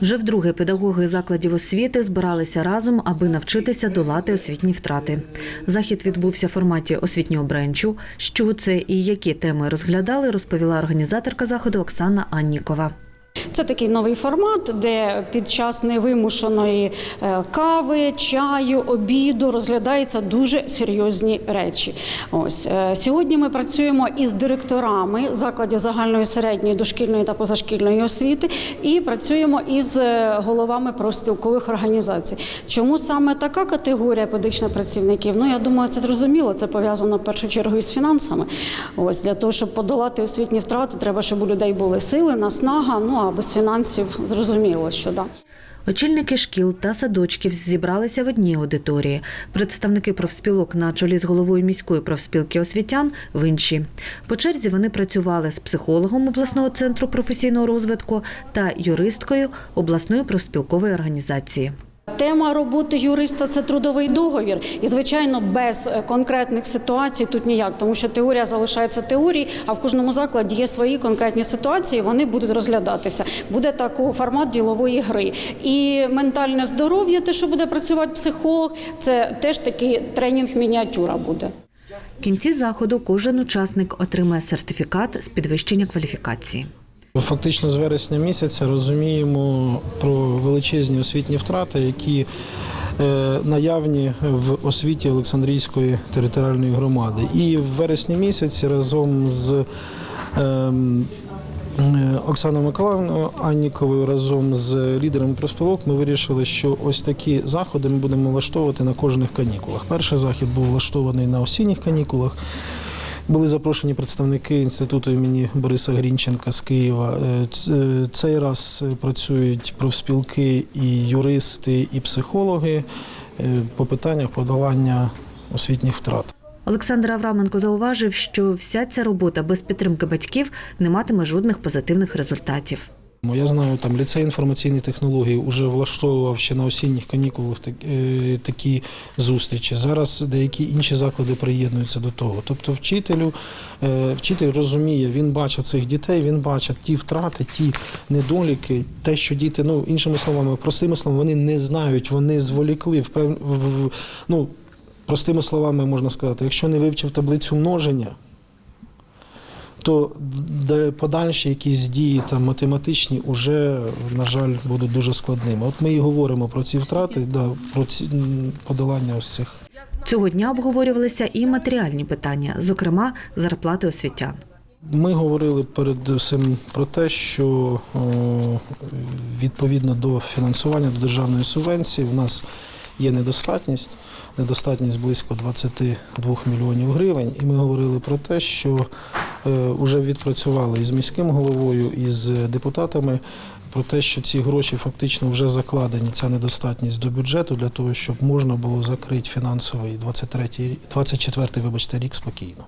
Вже вдруге педагоги закладів освіти збиралися разом, аби навчитися долати освітні втрати. Захід відбувся в форматі освітнього бренчу. Що це і які теми розглядали, розповіла організаторка заходу Оксана Аннікова. Це такий новий формат, де під час невимушеної е, кави, чаю, обіду розглядаються дуже серйозні речі. Ось е, сьогодні ми працюємо із директорами закладів загальної середньої дошкільної та позашкільної освіти і працюємо із е, головами профспілкових організацій. Чому саме така категорія педагогічних працівників? Ну я думаю, це зрозуміло. Це пов'язано в першу чергу із фінансами. Ось для того, щоб подолати освітні втрати, треба, щоб у людей були сили, наснага. Ну а без фінансів зрозуміло, що да. Очільники шкіл та садочків зібралися в одній аудиторії. Представники профспілок на чолі з головою міської профспілки освітян в іншій. По черзі вони працювали з психологом обласного центру професійного розвитку та юристкою обласної профспілкової організації. Тема роботи юриста це трудовий договір, і звичайно, без е, конкретних ситуацій тут ніяк, тому що теорія залишається теорією, а в кожному закладі є свої конкретні ситуації. Вони будуть розглядатися. Буде такий формат ділової гри. І ментальне здоров'я, те, що буде працювати психолог, це теж такий тренінг мініатюра буде. В кінці заходу кожен учасник отримає сертифікат з підвищення кваліфікації. Фактично з вересня місяця розуміємо про величезні освітні втрати, які е, наявні в освіті Олександрійської територіальної громади. І в вересні місяці разом з ем, е, Оксаною Миколаївною Анніковою разом з лідерами профспілок ми вирішили, що ось такі заходи ми будемо влаштовувати на кожних канікулах. Перший захід був влаштований на осінніх канікулах. Були запрошені представники інституту імені Бориса Грінченка з Києва. Е, е, Цей раз е, працюють профспілки і юристи, і психологи по питаннях подолання освітніх втрат. Олександр Авраменко зауважив, що вся ця робота без підтримки батьків не матиме жодних позитивних результатів. Я знаю, там ліцей інформаційної технології вже влаштовував ще на осінніх канікулах е, такі зустрічі. Зараз деякі інші заклади приєднуються до того. Тобто, вчителю, е, вчитель розуміє, він бачить цих дітей, він бачить ті втрати, ті недоліки, те, що діти, ну іншими словами, простими словами, вони не знають, вони зволікли в пев... ну, простими словами можна сказати, якщо не вивчив таблицю множення то де подальші якісь дії там математичні вже, на жаль, будуть дуже складними. От ми і говоримо про ці втрати, да, про ці подолання ось цих. Цього дня обговорювалися і матеріальні питання, зокрема зарплати освітян. Ми говорили перед всім про те, що відповідно до фінансування до державної субвенції в нас є недостатність, недостатність близько 22 мільйонів гривень. І ми говорили про те, що вже відпрацювали із міським головою, і з депутатами. Про те, що ці гроші фактично вже закладені, ця недостатність до бюджету для того, щоб можна було закрити фінансовий 23, 24 вибачте, рік спокійно.